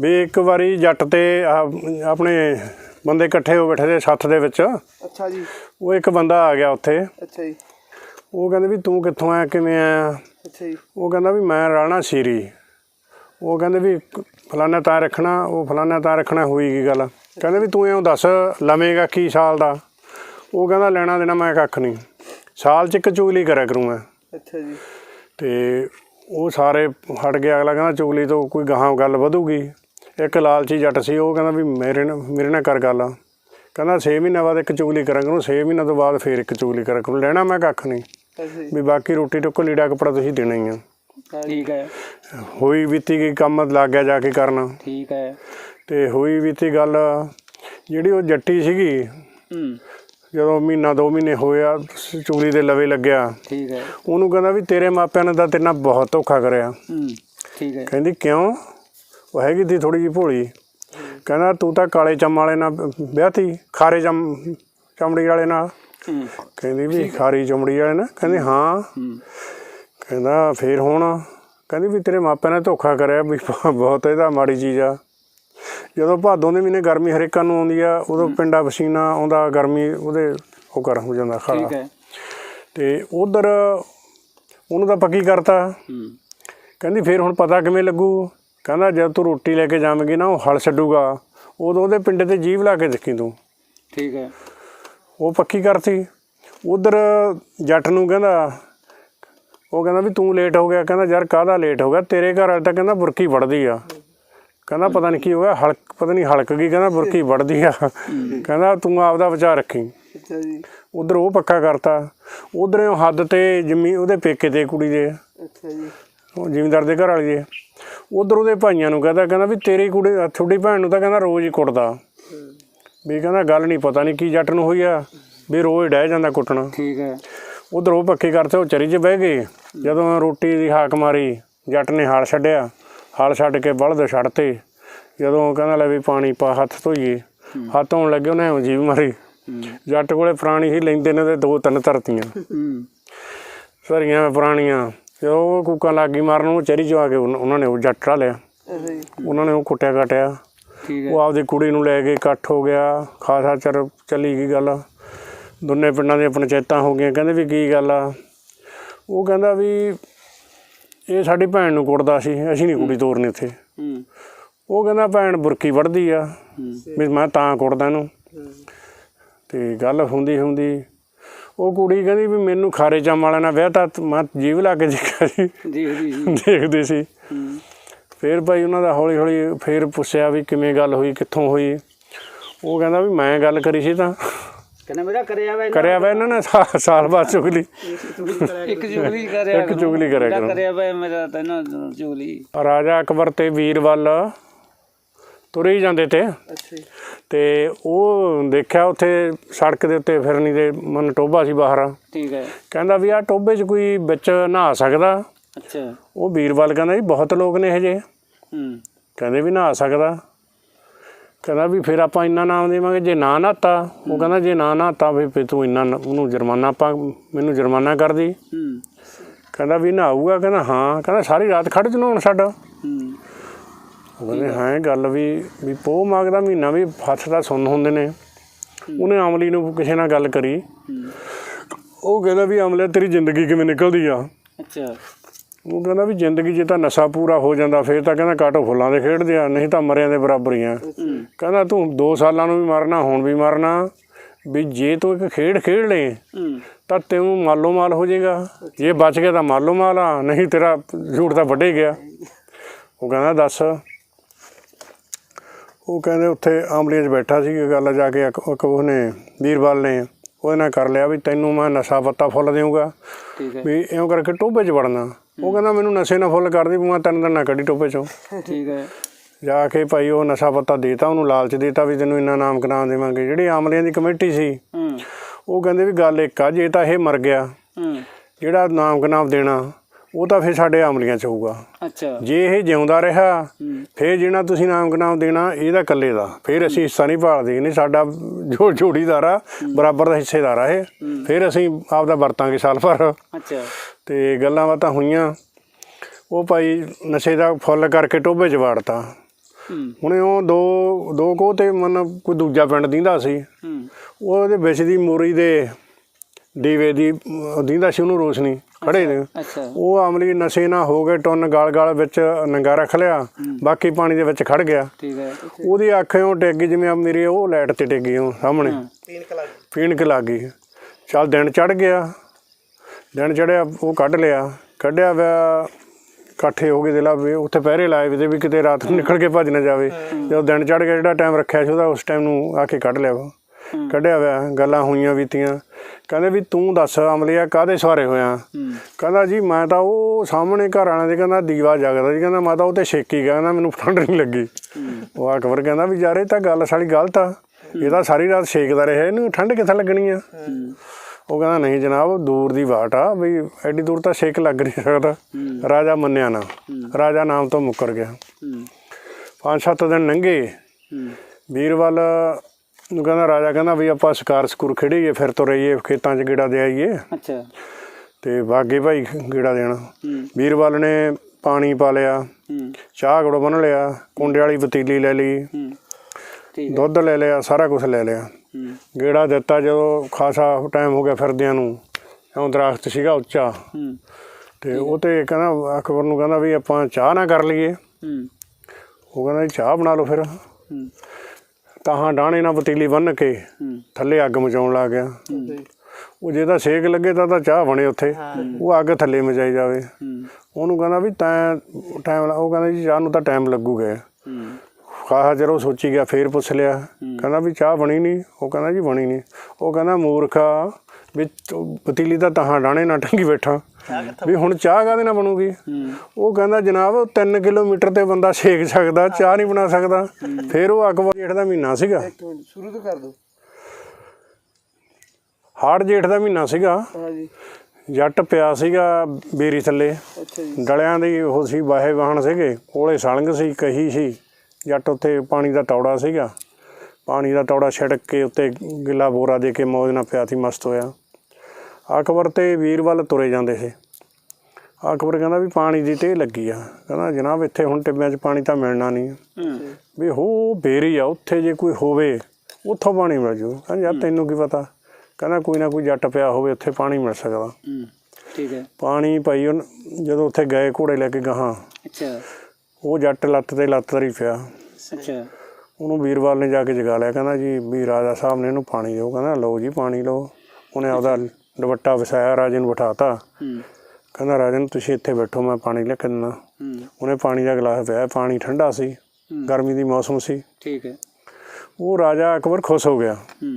ਵੀ ਇੱਕ ਵਾਰੀ ਜੱਟ ਤੇ ਆਪਣੇ ਬੰਦੇ ਇਕੱਠੇ ਹੋ ਬੈਠੇ ਦੇ ਸੱਥ ਦੇ ਵਿੱਚ। ਅੱਛਾ ਜੀ। ਉਹ ਇੱਕ ਬੰਦਾ ਆ ਗਿਆ ਉੱਥੇ। ਅੱਛਾ ਜੀ। ਉਹ ਕਹਿੰਦੇ ਵੀ ਤੂੰ ਕਿੱਥੋਂ ਆਇਆ ਕਿਵੇਂ ਆਇਆ? ਅੱਛਾ ਜੀ। ਉਹ ਕਹਿੰਦਾ ਵੀ ਮੈਂ ਰਾਣਾ ਸੀਰੀ। ਉਹ ਕਹਿੰਦੇ ਵੀ ਫਲਾਣਾ ਤਾਂ ਰੱਖਣਾ ਉਹ ਫਲਾਣਾ ਤਾਂ ਰੱਖਣਾ ਹੋਈ ਕੀ ਗੱਲ? ਕਹਿੰਦੇ ਵੀ ਤੂੰ ਇਉਂ ਦੱਸ ਲਵੇਂਗਾ ਕੀ ਸਾਲ ਦਾ? ਉਹ ਕਹਿੰਦਾ ਲੈਣਾ ਦੇਣਾ ਮੈਂ ਕੱਖ ਨਹੀਂ। ਸਾਲ ਚ ਇੱਕ ਚੁਗਲੀ ਕਰਿਆ ਕਰੂੰ ਮੈਂ। ਅੱਛਾ ਜੀ। ਤੇ ਉਹ ਸਾਰੇ ਹਟ ਗਿਆ ਅਗਲਾ ਕਹਿੰਦਾ ਚੁਗਲੀ ਤੋਂ ਕੋਈ ਗਾਹਾਂ ਗੱਲ ਵਧੂਗੀ। ਇੱਕ ਲਾਲਚੀ ਜੱਟ ਸੀ ਉਹ ਕਹਿੰਦਾ ਵੀ ਮੇਰੇ ਨਾਲ ਮੇਰੇ ਨਾਲ ਕਰ ਗੱਲ। ਕਹਿੰਦਾ 6 ਮਹੀਨੇ ਬਾਅਦ ਇੱਕ ਚੁਗਲੀ ਕਰਾਂ ਕਰੂੰ 6 ਮਹੀਨੇ ਤੋਂ ਬਾਅਦ ਫੇਰ ਇੱਕ ਚੁਗਲੀ ਕਰਾਂ ਕਰੂੰ ਲੈਣਾ ਮੈਂ ਕੱਖ ਨਹੀਂ। ਵੀ ਬਾਕੀ ਰੋਟੀ ਟੁੱਕ ਲੀੜਾ ਕਪੜਾ ਤੁਸੀਂ ਦੇਣਾ ਹੀ ਆ। ਠੀਕ ਹੈ। ਹੋਈ ਬੀਤੀ ਗਈ ਕੰਮ ਲੱਗ ਗਿਆ ਜਾ ਕੇ ਕਰਨਾ। ਠੀਕ ਹੈ। ਤੇ ਹੋਈ ਬੀਤੀ ਗੱਲ ਜਿਹੜੀ ਉਹ ਜੱਟੀ ਸੀਗੀ ਹੂੰ। ਜਦੋਂ ਮਹੀਨਾ ਦੋ ਮਹੀਨੇ ਹੋਇਆ ਚੁਗਲੀ ਦੇ ਲਵੇ ਲੱਗਿਆ। ਠੀਕ ਹੈ। ਉਹਨੂੰ ਕਹਿੰਦਾ ਵੀ ਤੇਰੇ ਮਾਪਿਆਂ ਨੇ ਤਾਂ ਤੇਰੇ ਨਾਲ ਬਹੁਤ ਧੋਖਾ ਕਰਿਆ। ਹੂੰ। ਠੀਕ ਹੈ। ਕਹਿੰਦੀ ਕਿਉਂ? ਉਹ ਹੈਗੀ ਤੀ ਥੋੜੀ ਜਿਹੀ ਭੋਲੀ। ਕਹਿੰਦਾ ਤੂੰ ਤਾਂ ਕਾਲੇ ਚੰਮ ਵਾਲੇ ਨਾਲ ਵਿਆਹਤੀ ਖਾਰੇ ਚੰਮ ਚਮੜੀ ਵਾਲੇ ਨਾਲ? ਕਹਿੰਦੀ ਵੀ ਖਾਰੀ ਚਮੜੀ ਵਾਲੇ ਨਾਲ? ਕਹਿੰਦੀ ਹਾਂ। ਕਹਿੰਦਾ ਫੇਰ ਹੁਣ? ਕਹਿੰਦੀ ਵੀ ਤੇਰੇ ਮਾਪਿਆਂ ਨੇ ਧੋਖਾ ਕਰਿਆ ਵੀ ਬਹੁਤ ਇਹਦਾ ਮਾੜੀ ਚੀਜ਼ ਆ। ਜਦੋਂ ਭਾਦੋਂ ਦੇ ਮਹੀਨੇ ਗਰਮੀ ਹਰੇਕਾਂ ਨੂੰ ਆਉਂਦੀ ਆ ਉਦੋਂ ਪਿੰਡਾ ਪਸੀਨਾ ਆਉਂਦਾ ਗਰਮੀ ਉਹਦੇ ਉਹ ਕਰ ਹੋ ਜਾਂਦਾ ਖੜਾ ਠੀਕ ਹੈ। ਤੇ ਉਧਰ ਉਹਨੂੰ ਤਾਂ ਪੱਕੀ ਕਰਤਾ। ਕਹਿੰਦੀ ਫੇਰ ਹੁਣ ਪਤਾ ਕਿਵੇਂ ਲੱਗੂ? ਕਹਿੰਦਾ ਜਦ ਤੂੰ ਰੋਟੀ ਲੈ ਕੇ ਜਾਵੇਂਗੀ ਨਾ ਉਹ ਹਲ ਛੱਡੂਗਾ। ਉਦੋਂ ਉਹਦੇ ਪਿੰਡੇ ਤੇ ਜੀਵ ਲਾ ਕੇ ਦੇਖੀ ਤੂੰ। ਠੀਕ ਹੈ। ਉਹ ਪੱਕੀ ਕਰਤੀ। ਉਧਰ ਜੱਟ ਨੂੰ ਕਹਿੰਦਾ ਉਹ ਕਹਿੰਦਾ ਵੀ ਤੂੰ ਲੇਟ ਹੋ ਗਿਆ। ਕਹਿੰਦਾ ਯਾਰ ਕਾਹਦਾ ਲੇਟ ਹੋ ਗਿਆ? ਤੇਰੇ ਘਰ ਵਾਲੇ ਤਾਂ ਕਹਿੰਦਾ ਬੁਰਕੀ ਵੜਦੀ ਆ। ਕਹਿੰਦਾ ਪਤਾ ਨਹੀਂ ਕੀ ਹੋ ਗਿਆ ਹਲਕ ਪਤਾ ਨਹੀਂ ਹਲਕ ਗਈ। ਕਹਿੰਦਾ ਬੁਰਕੀ ਵੜਦੀ ਆ। ਕਹਿੰਦਾ ਤੂੰ ਆਪਦਾ ਵਿਚਾਰ ਰੱਖੀ। ਅੱਛਾ ਜੀ। ਉਧਰ ਉਹ ਪੱਕਾ ਕਰਤਾ। ਉਧਰ ਹੱਦ ਤੇ ਜਮੀ ਉਹਦੇ ਪੇਕੇ ਤੇ ਕੁੜੀ ਦੇ। ਅੱਛਾ ਜੀ। ਉਹ ਜ਼ਿਮੀਂਦਾਰ ਦੇ ਘਰ ਵਾਲੀ ਦੇ। ਉਧਰ ਉਹਦੇ ਭਾਈਆਂ ਨੂੰ ਕਹਿੰਦਾ ਕਹਿੰਦਾ ਵੀ ਤੇਰੀ ਕੁੜੀ ਤੁਹਾਡੀ ਭੈਣ ਨੂੰ ਤਾਂ ਕਹਿੰਦਾ ਰੋਜ਼ ਹੀ ਕੁੱਟਦਾ। ਵੀ ਕਹਿੰਦਾ ਗੱਲ ਨਹੀਂ ਪਤਾ ਨਹੀਂ ਕੀ ਜੱਟ ਨੂੰ ਹੋਈ ਆ ਵੀ ਰੋਜ਼ ਡਹਿ ਜਾਂਦਾ ਕੁੱਟਣਾ। ਠੀਕ ਹੈ। ਉਧਰ ਉਹ ਪੱਕੇ ਕਰਤੇ ਉਹ ਚਰੀ 'ਚ ਬਹਿ ਗਏ। ਜਦੋਂ ਰੋਟੀ ਦੀ ਹਾਕ ਮਾਰੀ ਜੱਟ ਨੇ ਹਾਲ ਛੱਡਿਆ। ਹਾਲ ਛੱਡ ਕੇ ਬਲਦ ਛੱਡਤੇ। ਜਦੋਂ ਕਹਿੰਦਾ ਲੈ ਵੀ ਪਾਣੀ ਪਾ ਹੱਥ ਧੋਈਏ। ਹੱਥ ਧੋਣ ਲੱਗੇ ਉਹਨੇ ਜੀਵ ਮਾਰੀ। ਜੱਟ ਕੋਲੇ ਪੁਰਾਣੀ ਹੀ ਲੈਂਦੇ ਨੇ ਤੇ ਦੋ ਤਿੰਨ ਧਰਤੀਆਂ। ਸਰੀਆਂ ਪੁਰਾਣੀਆਂ। ਤੇ ਉਹ ਕੂਕਾਂ ਲੱਗੀ ਮਾਰਨ ਉਹ ਚਰੀ 'ਚ ਆ ਕੇ ਉਨ- ਉਹਨਾਂ ਨੇ ਉਹ ਜੱਟ ਢਾ ਲਿਆ। ਜੀ। ਉਹਨਾਂ ਨੇ ਉਹ ਕੁੱਟਿਆ ਕਾਟਿਆ। ਠੀਕ ਉਹ ਹੈ ਆਪਦੀ ਕੁੜੀ ਨੂੰ ਲੈ ਕੇ ਇਕੱਠ ਹੋ ਗਿਆ। ਖਾਸਾ ਚਿਰ ਚੱਲੀ ਗਈ ਗੱਲ। ਦੋਨੇ ਪਿੰਡਾਂ ਦੀਆਂ ਪੰਚਾਇਤਾਂ ਹੋ ਗਈਆਂ। ਕਹਿੰਦੇ ਵੀ ਕੀ ਗੱਲ ਆ? ਉਹ ਕਹਿੰਦਾ ਵੀ ਇਹ ਸਾਡੀ ਭੈਣ ਨੂੰ ਕੁੱਟਦਾ ਸੀ। ਅਸੀਂ ਨਹੀਂ ਕੁੜੀ ਤੋਰਨੀ ਉੱਥੇ ਹੂੰ। ਉਹ ਕਹਿੰਦਾ ਭੈਣ ਬੁਰਕੀ ਵੜਦੀ ਆ। ਹੂੰ। ਵੀ ਮੈਂ ਤਾਂ ਕੁੱਟਦਾ ਇਹਨੂੰ। ਤੇ ਗੱਲ ਹੁੰਦੀ ਹੁੰਦੀ ਉਹ ਕੁੜੀ ਕਹਿੰਦੀ ਵੀ ਮੈਨੂੰ ਖਾਰੇ ਚੰਮ ਵਾਲਿਆਂ ਨਾਲ ਵਿਆਹ ਤਾਂ ਮੈਂ ਜੀਵ ਲਾ ਕੇ ਦੇਖਿਆ ਸੀ। ਜੀ ਜੀ ਦੇਖਦੇ ਸੀ। ਫਿਰ ਭਾਈ ਉਹਨਾਂ ਦਾ ਹੌਲੀ ਹੌਲੀ ਫਿਰ ਪੁੱਛਿਆ ਵੀ ਕਿਵੇਂ ਗੱਲ ਹੋਈ ਕਿੱਥੋਂ ਹੋਈ? ਉਹ ਕਹਿੰਦਾ ਵੀ ਮੈਂ ਗੱਲ ਕਰੀ ਸੀ ਤਾਂ। ਕਹਿੰਦਾ ਮੇਰਾ ਕਰਿਆ ਵਾ ਕਰਿਆ ਵਾ ਇਹਨਾਂ ਨੇ ਸਾਲ ਬਾਅਦ ਚੁਗਲੀ। ਇੱਕ ਚੁਗਲੀ ਕਰਿਆ ਇੱਕ ਚੁਗਲੀ ਕਰਿਆ। ਕਰਿਆ ਵਾ ਮੇਰਾ ਤਾਂ ਨਾ ਚੁਗਲੀ। ਰਾਜਾ ਅਕਬਰ ਤੇ ਵੀਰ ਵੱਲ ਤੁਰੇ ਜਾਂਦੇ ਤੇ। ਤੇ ਉਹ ਦੇਖਿਆ ਉੱਥੇ ਸੜਕ ਦੇ ਉੱਤੇ ਫਿਰਨੀ ਦੇ ਮਨ ਟੋਬਾ ਸੀ ਬਾਹਰ। ਠੀਕ ਹੈ। ਕਹਿੰਦਾ ਵੀ ਆ ਟੋਬੇ 'ਚ ਕੋਈ ਵਿੱਚ ਨਹਾ ਸਕਦਾ। ਅੱਛਾ। ਉਹ ਵੀਰਵਾਲ ਕਹਿੰਦਾ ਜੀ ਬਹੁਤ ਲੋਕ ਨੇ ਇਹ ਜੇ। ਹੂੰ। ਕਹਿੰਦੇ ਵੀ ਨਹਾ ਸਕਦਾ। ਕਹਿੰਦਾ ਵੀ ਫਿਰ ਆਪਾਂ ਇੰਨਾ ਨਾਮ ਦੇਵਾਂਗੇ ਜੇ ਨਾ ਨਹਾਤਾ। ਉਹ ਕਹਿੰਦਾ ਜੇ ਨਾ ਨਹਾਤਾ ਵੀ ਫਿਰ ਤੂੰ ਇੰਨਾ ਉਹਨੂੰ ਜੁਰਮਾਨਾ ਪਾ ਮੈਨੂੰ ਜੁਰਮਾਨਾ ਕਰਦੀ ਹੂੰ। ਕਹਿੰਦਾ ਵੀ ਨਹਾਊਗਾ ਕਹਿੰਦਾ ਹਾਂ। ਕਹਿੰਦਾ ਸਾਰੀ ਰਾਤ ਖੜ ਜਨਾਉਣ ਸਾਡਾ। ਹੂੰ ਉਹ ਕਹਿੰਦੇ ਹਾਂ ਗੱਲ ਵੀ ਵੀ ਪੋਹ ਮਾਘ ਦਾ ਮਹੀਨਾ ਵੀ ਹੱਥ ਦਾ ਸੁੰਨ ਹੁੰਦੇ ਨੇ। ਉਹਨੇ ਅਮਲੀ ਨੂੰ ਕਿਸੇ ਨਾਲ ਗੱਲ ਕਰੀ। ਉਹ ਕਹਿੰਦਾ ਵੀ ਅਮਲੇ ਤੇਰੀ ਜ਼ਿੰਦਗੀ ਕਿਵੇਂ ਨਿਕਲਦੀ ਆ? ਅੱਛਾ। ਉਹ ਕਹਿੰਦਾ ਵੀ ਜ਼ਿੰਦਗੀ 'ਚ ਤਾਂ ਨਸ਼ਾ ਪੂਰਾ ਹੋ ਜਾਂਦਾ ਫੇਰ ਤਾਂ ਕਹਿੰਦਾ ਕਾਟੋ ਫੁੱਲਾਂ ਦੇ ਖੇਡਦੇ ਆ ਨਹੀਂ ਤਾਂ ਮਰਿਆਂ ਦੇ ਬਰਾਬਰ ਹੀ ਆ। ਕਹਿੰਦਾ ਤੂੰ 2 ਸਾਲਾਂ ਨੂੰ ਵੀ ਮਰਨਾ ਹੁਣ ਵੀ ਮਰਨਾ ਵੀ ਜੇ ਤੂੰ ਇੱਕ ਖੇਡ ਖੇਡ ਲੇ ਤਾਂ ਤੈਨੂੰ ਮਾਲੋ ਮਾਲ ਹੋ ਜਾਏਗਾ। ਜੇ ਬਚ ਗਿਆ ਤਾਂ ਮਾਲੋ ਮਾਲ ਆ ਨਹੀਂ ਤੇਰਾ ਝੂਠ ਤਾਂ ਵੱਡੇ ਗਿਆ। ਉਹ ਕਹਿੰਦਾ ਦੱਸ। ਉਹ ਕਹਿੰਦੇ ਉੱਥੇ ਆਮਲੀਆਂ 'ਚ ਬੈਠਾ ਸੀ ਗੱਲ ਜਾ ਕੇ ਇੱਕ ਉਹਨੇ ਵੀਰਵਾਲ ਨੇ ਉਹਦੇ ਨਾਲ ਕਰ ਲਿਆ ਵੀ ਤੈਨੂੰ ਮੈਂ ਨਸ਼ਾ ਪੱਤਾ ਫੁੱਲ ਦੇਊਗਾ। ਠੀਕ ਹੈ। ਵੀ ਇਉਂ ਕਰਕੇ ਟੋਭੇ 'ਚ ਵੜਨਾ। ਉਹ ਕਹਿੰਦਾ ਮੈਨੂੰ ਨਸ਼ੇ ਨਾਲ ਫੁੱਲ ਕਰਦੀ ਮੈਂ ਤਿੰਨ ਦਿਨ ਨਾ ਕੱਢੀ ਟੋਭੇ 'ਚੋਂ। ਠੀਕ ਹੈ। ਜਾ ਕੇ ਭਾਈ ਉਹ ਨਸ਼ਾ ਪੱਤਾ ਦੇਤਾ ਉਹਨੂੰ ਲਾਲਚ ਦੇਤਾ ਵੀ ਤੈਨੂੰ ਇੰਨਾ ਨਾਮ ਕਨਾਮ ਦੇਵਾਂਗੇ। ਜਿਹੜੀ ਆਮਲੀਆਂ ਦੀ ਕਮੇਟੀ ਸੀ ਉਹ ਕਹਿੰਦੇ ਵੀ ਗੱਲ ਇੱਕ ਆ ਜੇ ਤਾਂ ਇਹ ਮਰ ਗਿਆ ਜਿਹੜਾ ਨਾਮ ਕਨਾਮ ਦੇਣਾ ਉਹ ਤਾਂ ਫਿਰ ਸਾਡੇ ਆਮਲੀਆਂ 'ਚ ਹੋਊਗਾ। ਅੱਛਾ। ਜੇ ਇਹ ਜਿਉਂਦਾ ਰਿਹਾ ਫਿਰ ਜਿਹੜਾ ਤੁਸੀਂ ਨਾਮ ਕਨਾਮ ਦੇਣਾ ਇਹਦਾ ਇਕੱਲੇ ਦਾ। ਫਿਰ ਅਸੀਂ ਹਿੱਸਾ ਨਹੀਂ ਭਾਲਦੇ ਨਹੀਂ ਸਾਡਾ ਜੋ ਜੋੜੀਦਾਰ ਆ ਬਰਾਬਰ ਦਾ ਹਿੱਸੇਦਾਰ ਆ ਇਹ। ਫਿਰ ਅਸੀਂ ਆਪਦਾ ਵਰਤਾਂਗੇ ਸਾਲ ਭਰ। ਅੱਛਾ। ਤੇ ਗੱਲਾਂ ਬਾਤਾਂ ਹੋਈਆਂ। ਉਹ ਭਾਈ ਨਸ਼ੇ ਦਾ ਫੁੱਲ ਕਰਕੇ ਟੋਭੇ 'ਚ ਵਾੜਤਾ। ਹੁਣੇ ਉਹ ਦੋ ਦੋ ਕੋ ਤੇ ਮਨ ਕੋਈ ਦੂਜਾ ਪਿੰਡ ਦਿੰਦਾ ਸੀ। ਉਹਦੇ ਵਿੱਚ ਦੀ ਮੋਰੀ ਦੇ ਦੀਵੇ ਦੀ ਦਿੰਦਾ ਸੀ ਉਹਨੂੰ ਰੋਸ਼ਨੀ ਖੜੇ ਨੇ। ਉਹ ਅਮਲੀ ਨਸ਼ੇ ਨਾ ਹੋ ਗਏ ਟੁੰਨ ਗਾਲ ਗਾਲ ਵਿੱਚ ਨੰਗਾ ਰੱਖ ਲਿਆ ਬਾਕੀ ਪਾਣੀ ਦੇ ਵਿੱਚ ਖੜ ਗਿਆ। ਠੀਕ ਹੈ। ਉਹਦੀ ਅੱਖ ਉਹ ਟਿਕ ਗਈ ਜਿਵੇਂ ਆ ਮੇਰੀ ਉਹ ਲਾਈਟ ਤੇ ਗਈ ਉਹ ਸਾਹਮਣੇ। ਪੀਣ ਕਿ ਲੱਗ ਗਈ। ਚੱਲ ਦਿਨ ਚੜ ਗਿਆ। ਦਿਨ ਚੜਿਆ ਉਹ ਕੱਢ ਲਿਆ। ਕੱਢਿਆ ਵਾ ਇਕੱਠੇ ਹੋ ਗਏ ਦਿਲਾ ਵੀ ਉੱਥੇ ਪਹਿਰੇ ਲਾਏ ਵੀ ਤੇ ਵੀ ਕਿਤੇ ਰਾਤ ਨੂੰ ਨਿਕਲ ਕੇ ਭੱਜ ਨਾ ਜਾਵੇ। ਜਦੋਂ ਦਿਨ ਚੜ ਗਿਆ ਜਿਹੜਾ ਟਾਈਮ ਰੱਖਿਆ ਸੀ ਉਹਦਾ ਉਸ ਟਾਈਮ ਨੂੰ ਆ ਕੇ ਕੱਢ ਲਿਆ ਵਾ। ਕੱਢਿਆ ਵਾ ਗੱਲਾਂ ਹੋਈਆਂ ਬੀਤੀਆਂ। ਕਹਿੰਦੇ ਵੀ ਤੂੰ ਦੱਸ ਅਮਲੀਆ ਕਾਦੇ ਸਵਾਰੇ ਹੋਇਆ? ਕਹਿੰਦਾ ਜੀ ਮੈਂ ਤਾਂ ਉਹ ਸਾਹਮਣੇ ਘਰ ਵਾਲਿਆਂ ਦੇ ਕਹਿੰਦਾ ਦੀਵਾ ਜਗਦਾ ਜੀ ਕਹਿੰਦਾ ਮੈਂ ਤਾਂ ਉਹ ਤੇ ਛੇਕੀ ਗਿਆ ਕਹਿੰਦਾ ਮੈਨੂੰ ਠੰਡ ਨਹੀਂ ਲੱਗੀ। ਉਹ ਅਕਬਰ ਕਹਿੰਦਾ ਵੀ ਯਾਰ ਇਹ ਤਾਂ ਗੱਲ ਸਾਲੀ ਗਲਤ ਆ। ਇਹ ਤਾਂ ਸਾਰੀ ਰਾਤ ਛੇਕਦਾ ਰਿਹਾ ਇਹਨੂੰ ਠੰਡ ਕਿੱਥੇ ਲੱਗਣੀ ਆ? ਉਹ ਕਹਿੰਦਾ ਨਹੀਂ ਜਨਾਬ ਦੂਰ ਦੀ ਬਾਟ ਆ ਵੀ ਐਡੀ ਦੂਰ ਤਾਂ ਛੇਕ ਲੱਗ ਨਹੀਂ ਸਕਦਾ। ਰਾਜਾ ਮੰਨਿਆ ਨਾ। ਰਾਜਾ ਨਾਮ ਤੋਂ ਮੁੱਕਰ ਗਿਆ। ਹੂੰ। ਪੰਜ ਸੱਤ ਦਿਨ ਲੰਘੇ। ਵੀਰਵਾਲ ਨੂੰ ਕਹਿੰਦਾ ਰਾਜਾ ਕਹਿੰਦਾ ਵੀ ਆਪਾਂ ਸ਼ਿਕਾਰ ਸਕੂਰ ਖੇਡੀਏ ਫਿਰ ਤੋਂ ਰਹੀਏ ਖੇਤਾਂ 'ਚ ਗੇੜਾ ਦੇ ਆਈਏ। ਅੱਛਾ। ਤੇ ਬਾਗੇ ਭਾਈ ਗੇੜਾ ਦੇਣਾ। ਵੀਰਵਾਲ ਨੇ ਪਾਣੀ ਪਾ ਲਿਆ ਚਾਹ ਗੁੜ ਬਣ ਲਿਆ ਕੁੰਡੇ ਵਾਲੀ ਪਤੀਲੀ ਲੈ ਲਈ। ਦੁੱਧ ਲੈ ਲਿਆ ਸਾਰਾ ਕੁਝ ਲੈ ਲਿਆ। ਗੇੜਾ ਦਿੱਤਾ ਜਦੋਂ ਖਾਸਾ ਟਾਈਮ ਹੋ ਗਿਆ ਫਿਰਦਿਆਂ ਨੂੰ। ਉਹ ਦਰਖਤ ਸੀਗਾ ਉੱਚਾ। ਤੇ ਉਹ ਤੇ ਕਹਿੰਦਾ ਅਕਬਰ ਨੂੰ ਕਹਿੰਦਾ ਵੀ ਆਪਾਂ ਚਾਹ ਨਾ ਕਰ ਲਈਏ। ਉਹ ਕਹਿੰਦਾ ਚਾਹ ਬਣਾ ਲਓ ਫਿਰ। ਤਾਹਾਂ ਡਾਣੇ ਨਾਲ ਪਤੀਲੀ ਬੰਨ ਕੇ ਥੱਲੇ ਅੱਗ ਮਚਾਉਣ ਲੱਗ ਗਿਆ। ਉਹ ਜੇ ਤਾਂ ਸੇਕ ਲੱਗੇ ਤਾਂ ਤਾਂ ਚਾਹ ਬਣੇ ਉੱਥੇ। ਉਹ ਅੱਗ ਥੱਲੇ ਮਚਾਈ ਜਾਵੇ। ਉਹਨੂੰ ਕਹਿੰਦਾ ਵੀ ਤੈਂ ਟਾਈਮ ਉਹ ਕਹਿੰਦਾ ਜੀ ਚਾਹ ਨੂੰ ਤਾਂ ਟਾਈਮ ਲੱਗੂਗਾ। ਹੂੰ। ਖਾਸਾ ਜਦੋਂ ਸੋਚੀ ਗਿਆ ਫੇਰ ਪੁੱਛ ਲਿਆ। ਕਹਿੰਦਾ ਵੀ ਚਾਹ ਬਣੀ ਨਹੀਂ। ਉਹ ਕਹਿੰਦਾ ਜੀ ਬਣੀ ਨਹੀਂ। ਉਹ ਕਹਿੰਦਾ ਮੂਰਖਾ। ਵੀ ਪਤੀਲੀ ਤਾਂ ਤਾਹਾਂ ਡਾਣੇ ਨਾਲ ਟੰਗੀ ਬੈਠਾ। ਵੀ ਹੁਣ ਚਾਹ ਕਾਹਦੇ ਨਾਲ ਬਣੂਗੀ? ਉਹ ਕਹਿੰਦਾ ਜਨਾਬ 3 ਕਿਲੋਮੀਟਰ ਤੇ ਬੰਦਾ ਛੇਕ ਸਕਦਾ ਚਾਹ ਨਹੀਂ ਬਣਾ ਸਕਦਾ। ਫਿਰ ਉਹ ਅਕਬਰ ਜੇਠ ਦਾ ਮਹੀਨਾ ਸੀਗਾ। ਸ਼ੁਰੂ ਤੋਂ ਕਰ ਦੋ। ਹਾੜ ਜੇਠ ਦਾ ਮਹੀਨਾ ਸੀਗਾ। ਜੱਟ ਪਿਆ ਸੀਗਾ ਬੇਰੀ ਥੱਲੇ। ਡਲਿਆਂ ਦੀ ਉਹ ਸੀ ਵਾਹੇ ਵਾਹਣ ਸੀਗੇ। ਕੋਲੇ ਸਲੰਗ ਸੀ ਕਹੀ ਸੀ। ਜੱਟ ਉੱਤੇ ਪਾਣੀ ਦਾ ਤੌੜਾ ਸੀਗਾ। ਪਾਣੀ ਦਾ ਤੌੜਾ ਛਿੜਕ ਕੇ ਉੱਤੇ ਗਿੱਲਾ ਬੋਰਾ ਦੇ ਕੇ ਮੌਜ ਨਾਲ ਪਿਆ ਸੀ ਮਸਤ ਹੋਇਆ। ਅਕਬਰ ਤੇ ਵੀਰ ਵੱਲ ਤੁਰੇ ਜਾਂਦੇ ਸੀ ਅਕਬਰ ਕਹਿੰਦਾ ਵੀ ਪਾਣੀ ਦੀ ਤੇ ਲੱਗੀ ਆ। ਕਹਿੰਦਾ ਜਨਾਬ ਇੱਥੇ ਹੁਣ ਟਿੱਬਿਆਂ 'ਚ ਪਾਣੀ ਤਾਂ ਮਿਲਣਾ ਨਹੀਂ। ਹੂੰ ਵੀ ਹੋ ਬੇਰੀ ਆ ਉੱਥੇ ਜੇ ਕੋਈ ਹੋਵੇ ਉੱਥੋਂ ਪਾਣੀ ਮਿਲ ਜੂ। ਕਹਿੰਦਾ ਯਾਰ ਤੈਨੂੰ ਕੀ ਪਤਾ? ਕਹਿੰਦਾ ਕੋਈ ਨਾ ਕੋਈ ਜੱਟ ਪਿਆ ਹੋਵੇ ਉੱਥੇ ਪਾਣੀ ਮਿਲ ਸਕਦਾ। ਠੀਕ ਹੈ। ਪਾਣੀ ਭਾਈ ਉਹ ਜਦੋਂ ਉੱਥੇ ਗਏ ਘੋੜੇ ਲੈ ਕੇ ਗਾਹਾਂ ਅੱਛਾ। ਉਹ ਜੱਟ ਲੱਤ ਤੇ ਲੱਤ ਧਰੀ ਪਿਆ। ਅੱਛਾ। ਉਹਨੂੰ ਵੀਰਵਾਲ ਨੇ ਜਾ ਕੇ ਜਗਾ ਲਿਆ। ਕਹਿੰਦਾ ਜੀ ਵੀ ਰਾਜਾ ਸਾਹਿਬ ਨੇ ਇਹਨੂੰ ਪਾਣੀ ਦਿਓ। ਕਹਿੰਦਾ ਲਓ ਜੀ ਪਾਣੀ ਲਓ। ਉਹਨੇ ਆਪਦਾ ਦੁਪੱਟਾ ਵਸਾਇਆ ਰਾਜੇ ਨੂੰ ਬਿਠਾਤਾ। ਹੂੰ। ਕਹਿੰਦਾ ਰਾਜੇ ਨੂੰ ਤੁਸੀਂ ਇੱਥੇ ਬੈਠੋ ਮੈਂ ਪਾਣੀ ਲੈ ਕੇ ਦਿੰਦਾ। ਹੂੰ। ਉਹਨੇ ਪਾਣੀ ਦਾ ਗਲਾਸ ਪਿਆ ਪਾਣੀ ਠੰਡਾ ਸੀ। ਗਰਮੀ ਦੀ ਮੌਸਮ ਸੀ। ਠੀਕ ਹੈ। ਉਹ ਰਾਜਾ ਅਕਬਰ ਖੁਸ਼ ਹੋ ਗਿਆ। ਹੂੰ।